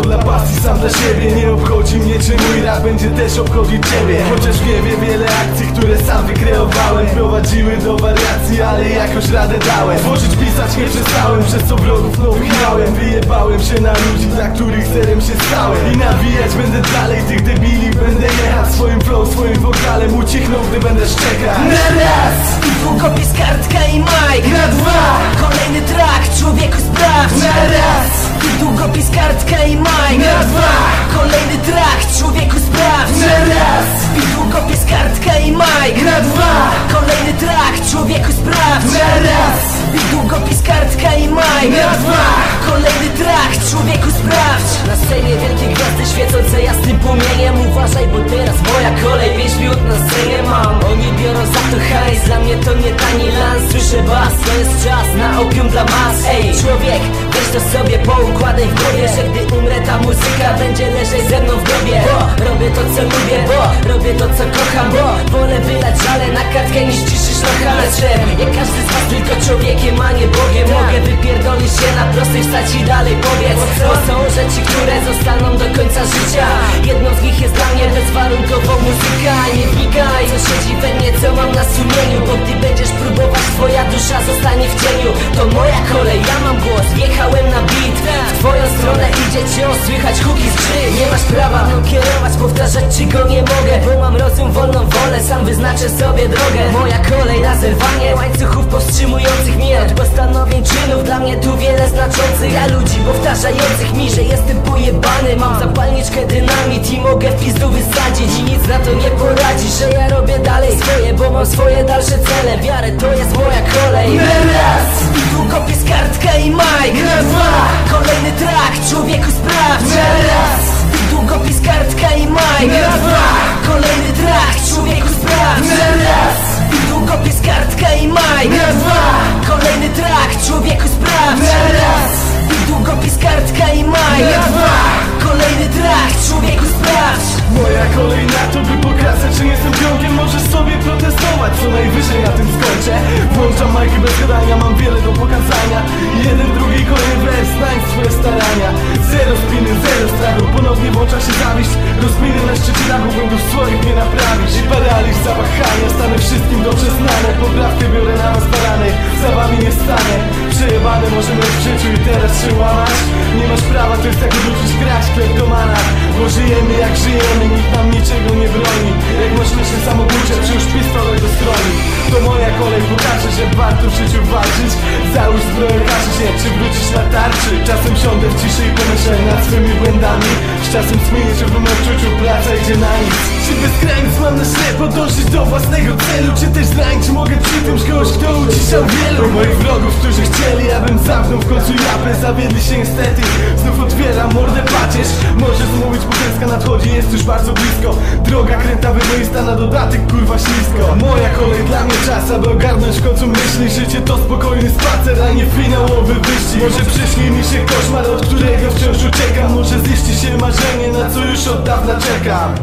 dla pasji, sam dla siebie. Nie obchodzi mnie czy mój rap będzie też obchodzić ciebie. Chociaż wie, wie wiele akcji, które sam wykreowałem. Prowadziły do wariacji, ale jakoś radę dałem. Tworzyć, pisać nie przestałem, przez co vlogów no miałem Wyjebałem się na ludzi, dla których serem się stałem. I nawijać będę dalej tych debili Będę jechać. Swoim flow, swoim wokalem Ucichną, gdy będę szczekać Kartka i Mike Na dwa. Kolejny track, człowieku sprawdź. Na raz. I długopis, kartka i Mike Na dwa. Kolejny track, człowieku sprawdź. Na raz. I długopis, kartka i Mike Na dwa. Kolejny track, człowieku sprawdź. Na scenie wielkie gwiazdy świecące jasnym płomieniem. Uważaj, bo teraz moja kolej Pięć minut na scenie mam. Oni biorą za to hajs mnie to nie tani lans Słyszę bas, to jest czas na opium dla mas. Ej, człowiek, weź to sobie poukładaj w głowie Że gdy umrę ta muzyka będzie leżeć ze mną w grobie. Bo robię to co lubię, bo robię to co kocham Bo wolę wylać żale na kartkę niż ciszy szlocha Lecz jak każdy z was tylko człowiekiem, a nie Bogiem. Mogę wypierdolić się na prostej wstać i dalej powiedz Bo są dusza zostanie w cieniu. To moja kolej, ja mam głos, wjechałem na beat. W twoją stronę cios, słychać huki z krzyk Nie masz prawa mną kierować, powtarzać ci go nie mogę Bo mam rozum, wolną wolę, sam wyznaczę sobie drogę. Moja kolej na zerwanie łańcuchów powstrzymujących mnie Od postanowień czynów, dla mnie tu wiele znaczących Ja ludzi powtarzających mi, że jestem pojebany. Mam zapalniczkę dynamit i mogę w pizdu wysadzić I nic na to nie poradzi, że ja robię dalej swoje Bo mam swoje dalsze cele, wiarę to jest moja kolej. Raz I długopis, kartka i Mike Na dwa Kolejny track, człowieku sprawdź raz. Długopis, kartka i Na dwa. Kolejny track, człowieku sprawdź raz. I długopis, kartka i Na dwa. Kolejny track, człowieku sprawdź raz. długopis, kartka i Na dwa. Kolejny track, człowieku sprawdź. Moja kolej na to, by pokazać, że jestem pionkiem. Możesz sobie protestować, co najwyżej na tym Włączam majki bez gadania, mam wiele do pokazania. Jeden, drugi, kolejny wers, znajdź swoje starania. Zero spiny, zero strachu, ponownie włącza się zawiść. Rozminy na szczycie dachu, błędów swoich nie naprawić. I paraliż, zawahania, stanę wszystkim dobrze znane Poprawkę biorę na was barany, za wami nie stanę. Przejebane możemy w życiu i teraz się łamać. Nie masz prawa, to jest jak wrócić grać kleptomana Bo żyjemy jak żyjemy, nikt nam niczego nie broni. Jak masz myśli samobójcze, przyłóż pistolet że warto w życiu walczyć. Załóż zbroję, każe się, czy wrócić na tarczy. Czasem siądę w ciszy i pomyślę nad swymi błędami. Z czasem zmienię się w mym odczuciu, praca idzie na nic. Czy bez granic mam na ślepo dążyć do własnego celu? Czy też zranić mogę przy tym kogoś, kto uciszał wielu Moich wrogów, którzy chcieli, abym zamknął w końcu japę. Zawiedli się niestety, znów otwieram mordę pacierz. Może zmówić, bo klęska nadchodzi, jest już bardzo blisko. Droga kręta wyboista na dodatek, kurwa ślisko. Moja kolej dla mnie czas, aby ogarnąć w końcu myśli. Życie to spokojny spacer, a nie finałowy wyścig. Może przyśni mi się koszmar, od którego wciąż uciekam. Może ziści się marzenie, na co już od dawna czekam